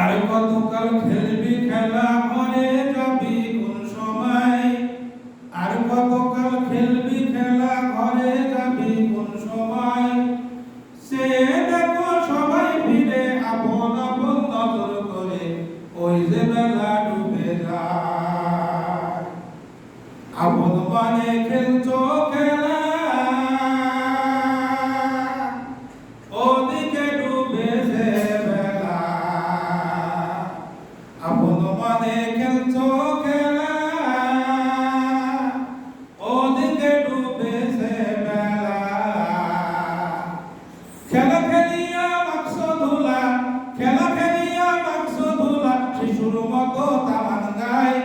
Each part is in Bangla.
আর কতকাল খেলবি খেলা ঘরে যাবি কোন সময়? আর কতকাল খেলবি খেলা ঘরে যাবি কোন সময়? সে দেখো সবাই ফিরে আপন আপন নজর করে, ওই যে বেলা ডুবে যায়। আপন মানে খেলছো মানে খেলছো খেলা ওদিকে ডুবেছে বেলা খেলা খেলিয়া বাক্স ধুলা, খেলা মতো তামান গায়।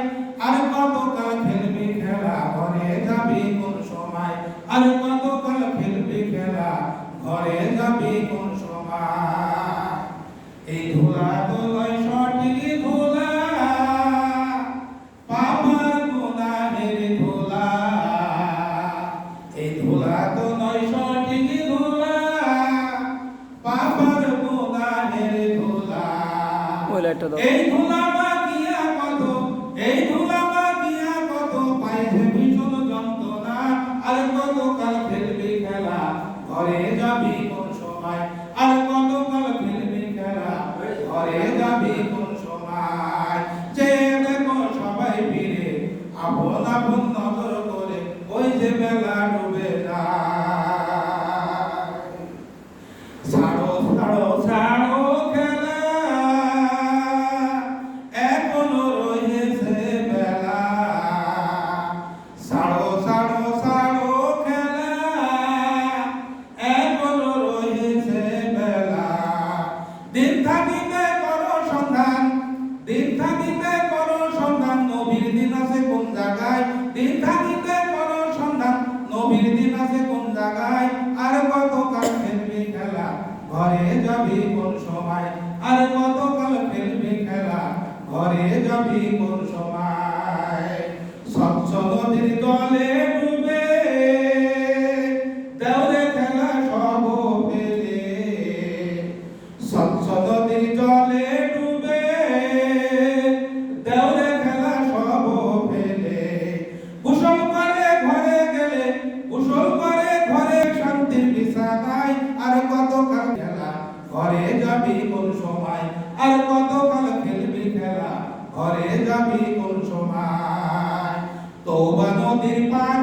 আর কতকাল খেলবি খেলা, ঘরে যাবি কোন সময়? আর কতকাল খেলবি খেলা, ঘরে যাবি সময়? এই ধুলা লাইটটা দাও। এই ধুলা কত, এই ধুলা কত আর কত কাল খেলা কোন সময়? আর কত কাল খেলা কোন সময়? যে দেখো সবাই আপন আপন নজর করে, ওই যে বেলা ডুবে যায়। ছাড়ো ছাড়ো ছাড়ো আছে কোন জায়গায়? আর কত কাল খেলা? ঘরে যাবি কোন সময়? আর কত কাল খেলা? ঘরে যাবি কোন সময়? স্বচ্ছ নদীর ডুবে দেওরে খেলা সব ফেলে স্বচ্ছ নদীর ঘরে যাবি কোন সময়? আর কতকাল খেলবি খেলা? ঘরে যাবি কোন সময়? তৌবা নদীর পানি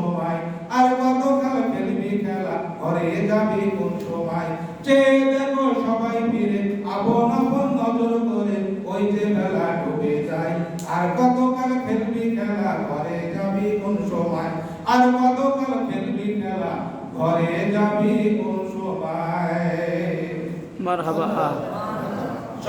সময়। আর কত কাল খেলবি খেলা ঘরে যাবি কোন সময়? চেয়ে দেখো সবাই ফিরে, আপন আপন নজর করে ওই যে বেলা ডুবে যায়। আর কত কাল খেলবি খেলা ঘরে যাবি কোন সময়? আর কত কাল খেলবি খেলা ঘরে যাবি কোন সময়? মারহাবা।